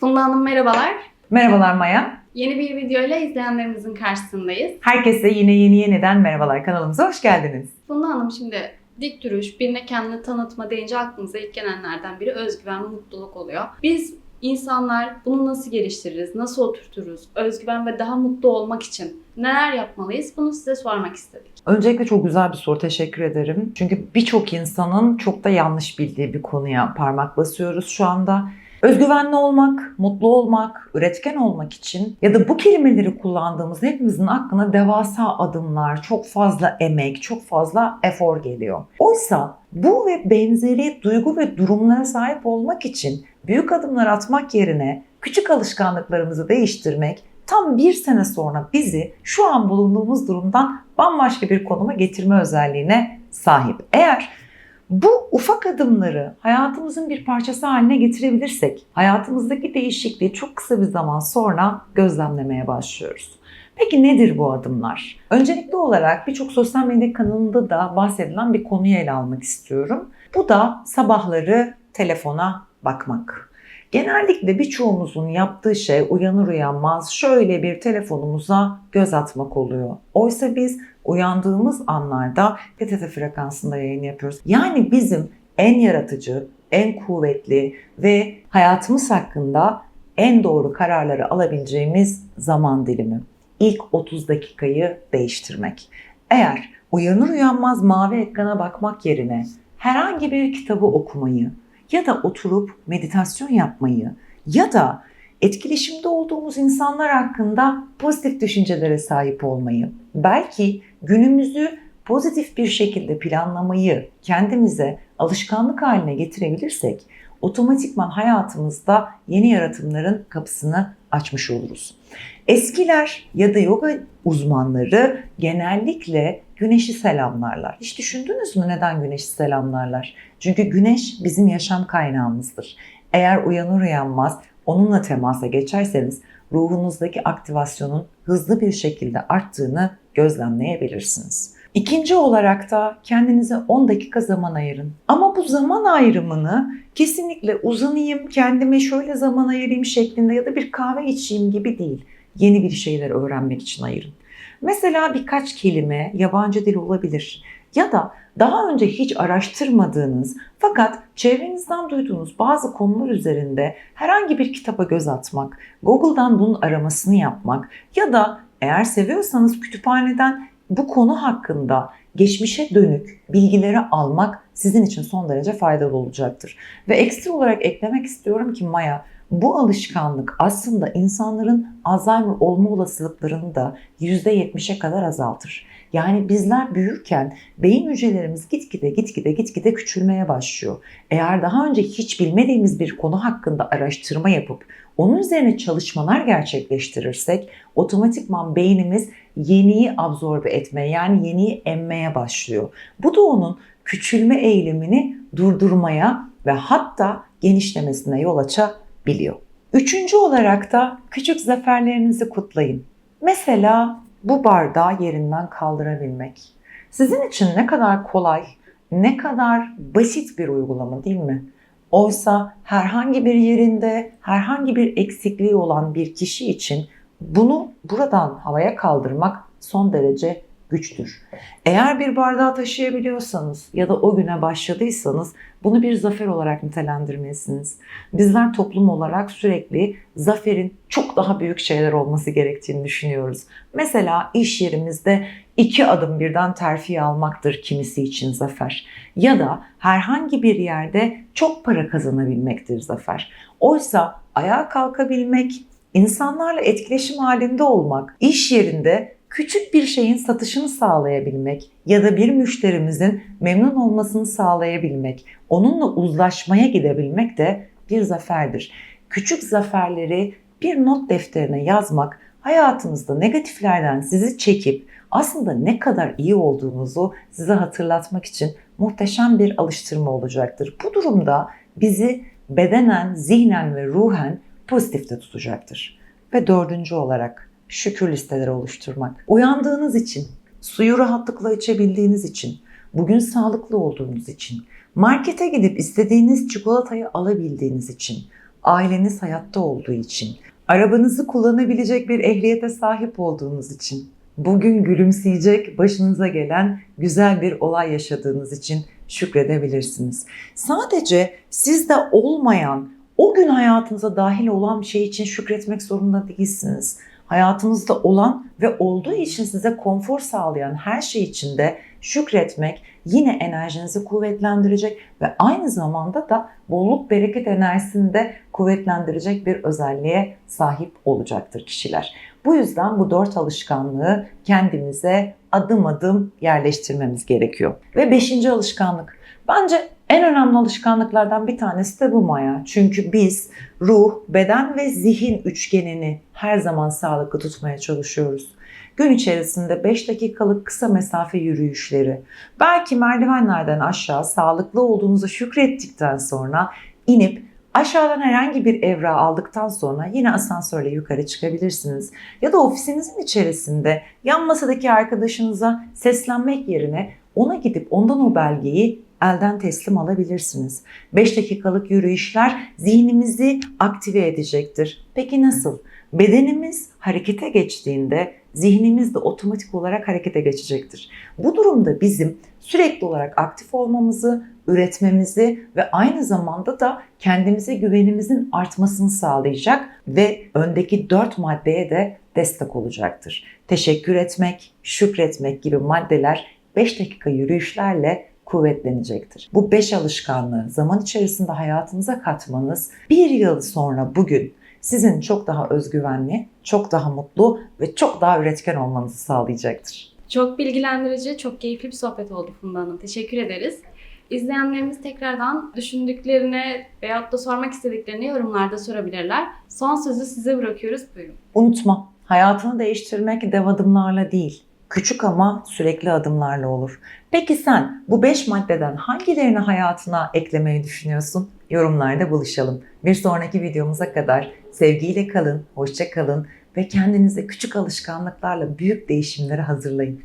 Funda Hanım merhabalar. Merhabalar Maya. Yeni bir videoyla izleyenlerimizin karşısındayız. Herkese yine yeni yeniden merhabalar kanalımıza hoş geldiniz. Funda Hanım şimdi dik duruş, birine kendini tanıtma deyince aklımıza ilk gelenlerden biri özgüven ve mutluluk oluyor. Biz insanlar bunu nasıl geliştiririz, nasıl oturturuz, özgüven ve daha mutlu olmak için neler yapmalıyız bunu size sormak istedik. Öncelikle çok güzel bir soru teşekkür ederim. Çünkü birçok insanın çok da yanlış bildiği bir konuya parmak basıyoruz şu anda. Özgüvenli olmak, mutlu olmak, üretken olmak için ya da bu kelimeleri kullandığımız hepimizin aklına devasa adımlar, çok fazla emek, çok fazla efor geliyor. Oysa bu ve benzeri duygu ve durumlara sahip olmak için büyük adımlar atmak yerine küçük alışkanlıklarımızı değiştirmek tam bir sene sonra bizi şu an bulunduğumuz durumdan bambaşka bir konuma getirme özelliğine sahip. Eğer bu ufak adımları hayatımızın bir parçası haline getirebilirsek hayatımızdaki değişikliği çok kısa bir zaman sonra gözlemlemeye başlıyoruz. Peki nedir bu adımlar? Öncelikli olarak birçok sosyal medya kanalında da bahsedilen bir konuyu ele almak istiyorum. Bu da sabahları telefona bakmak. Genellikle birçoğumuzun yaptığı şey uyanır uyanmaz şöyle bir telefonumuza göz atmak oluyor. Oysa biz uyandığımız anlarda PTT frekansında yayın yapıyoruz. Yani bizim en yaratıcı, en kuvvetli ve hayatımız hakkında en doğru kararları alabileceğimiz zaman dilimi. İlk 30 dakikayı değiştirmek. Eğer uyanır uyanmaz mavi ekrana bakmak yerine herhangi bir kitabı okumayı ya da oturup meditasyon yapmayı ya da etkileşimde olduğumuz insanlar hakkında pozitif düşüncelere sahip olmayı, belki günümüzü pozitif bir şekilde planlamayı kendimize alışkanlık haline getirebilirsek otomatikman hayatımızda yeni yaratımların kapısını açmış oluruz. Eskiler ya da yoga uzmanları genellikle güneşi selamlarlar. Hiç düşündünüz mü neden güneşi selamlarlar? Çünkü güneş bizim yaşam kaynağımızdır. Eğer uyanır uyanmaz onunla temasa geçerseniz ruhunuzdaki aktivasyonun hızlı bir şekilde arttığını gözlemleyebilirsiniz. İkinci olarak da kendinize 10 dakika zaman ayırın. Ama bu zaman ayrımını kesinlikle uzanayım, kendime şöyle zaman ayırayım şeklinde ya da bir kahve içeyim gibi değil. Yeni bir şeyler öğrenmek için ayırın. Mesela birkaç kelime yabancı dil olabilir ya da daha önce hiç araştırmadığınız fakat çevrenizden duyduğunuz bazı konular üzerinde herhangi bir kitaba göz atmak, Google'dan bunun aramasını yapmak ya da eğer seviyorsanız kütüphaneden bu konu hakkında geçmişe dönük bilgileri almak sizin için son derece faydalı olacaktır. Ve ekstra olarak eklemek istiyorum ki Maya bu alışkanlık aslında insanların Alzheimer olma olasılıklarını da %70'e kadar azaltır. Yani bizler büyürken beyin hücrelerimiz gitgide gitgide gitgide küçülmeye başlıyor. Eğer daha önce hiç bilmediğimiz bir konu hakkında araştırma yapıp onun üzerine çalışmalar gerçekleştirirsek otomatikman beynimiz yeniyi absorbe etmeye yani yeniyi emmeye başlıyor. Bu da onun küçülme eylemini durdurmaya ve hatta genişlemesine yol açabiliyor. Üçüncü olarak da küçük zaferlerinizi kutlayın. Mesela bu bardağı yerinden kaldırabilmek. Sizin için ne kadar kolay, ne kadar basit bir uygulama değil mi? Oysa herhangi bir yerinde herhangi bir eksikliği olan bir kişi için bunu buradan havaya kaldırmak son derece güçtür. Eğer bir bardağı taşıyabiliyorsanız ya da o güne başladıysanız bunu bir zafer olarak nitelendirmelisiniz. Bizler toplum olarak sürekli zaferin çok daha büyük şeyler olması gerektiğini düşünüyoruz. Mesela iş yerimizde iki adım birden terfi almaktır kimisi için zafer. Ya da herhangi bir yerde çok para kazanabilmektir zafer. Oysa ayağa kalkabilmek, insanlarla etkileşim halinde olmak, iş yerinde küçük bir şeyin satışını sağlayabilmek ya da bir müşterimizin memnun olmasını sağlayabilmek, onunla uzlaşmaya gidebilmek de bir zaferdir. Küçük zaferleri bir not defterine yazmak hayatınızda negatiflerden sizi çekip aslında ne kadar iyi olduğunuzu size hatırlatmak için muhteşem bir alıştırma olacaktır. Bu durumda bizi bedenen, zihnen ve ruhen pozitifte tutacaktır. Ve dördüncü olarak şükür listeleri oluşturmak. Uyandığınız için, suyu rahatlıkla içebildiğiniz için, bugün sağlıklı olduğunuz için, markete gidip istediğiniz çikolatayı alabildiğiniz için, aileniz hayatta olduğu için, arabanızı kullanabilecek bir ehliyete sahip olduğunuz için, bugün gülümseyecek başınıza gelen güzel bir olay yaşadığınız için şükredebilirsiniz. Sadece sizde olmayan, o gün hayatınıza dahil olan bir şey için şükretmek zorunda değilsiniz. Hayatınızda olan ve olduğu için size konfor sağlayan her şey için de şükretmek yine enerjinizi kuvvetlendirecek ve aynı zamanda da bolluk bereket enerjisini de kuvvetlendirecek bir özelliğe sahip olacaktır kişiler. Bu yüzden bu dört alışkanlığı kendimize adım adım yerleştirmemiz gerekiyor. Ve beşinci alışkanlık. Bence en önemli alışkanlıklardan bir tanesi de bu Maya. Çünkü biz ruh, beden ve zihin üçgenini her zaman sağlıklı tutmaya çalışıyoruz. Gün içerisinde 5 dakikalık kısa mesafe yürüyüşleri, belki merdivenlerden aşağı sağlıklı olduğunuzu şükrettikten sonra inip aşağıdan herhangi bir evra aldıktan sonra yine asansörle yukarı çıkabilirsiniz. Ya da ofisinizin içerisinde yan masadaki arkadaşınıza seslenmek yerine ona gidip ondan o belgeyi elden teslim alabilirsiniz. 5 dakikalık yürüyüşler zihnimizi aktive edecektir. Peki nasıl? Bedenimiz harekete geçtiğinde zihnimiz de otomatik olarak harekete geçecektir. Bu durumda bizim sürekli olarak aktif olmamızı, üretmemizi ve aynı zamanda da kendimize güvenimizin artmasını sağlayacak ve öndeki dört maddeye de destek olacaktır. Teşekkür etmek, şükretmek gibi maddeler 5 dakika yürüyüşlerle kuvvetlenecektir. Bu 5 alışkanlığı zaman içerisinde hayatınıza katmanız bir yıl sonra bugün sizin çok daha özgüvenli, çok daha mutlu ve çok daha üretken olmanızı sağlayacaktır. Çok bilgilendirici, çok keyifli bir sohbet oldu Funda Hanım. Teşekkür ederiz. İzleyenlerimiz tekrardan düşündüklerini veyahut da sormak istediklerini yorumlarda sorabilirler. Son sözü size bırakıyoruz. Buyurun. Unutma, hayatını değiştirmek dev adımlarla değil, küçük ama sürekli adımlarla olur. Peki sen bu 5 maddeden hangilerini hayatına eklemeyi düşünüyorsun? Yorumlarda buluşalım. Bir sonraki videomuza kadar sevgiyle kalın, hoşça kalın ve kendinize küçük alışkanlıklarla büyük değişimleri hazırlayın.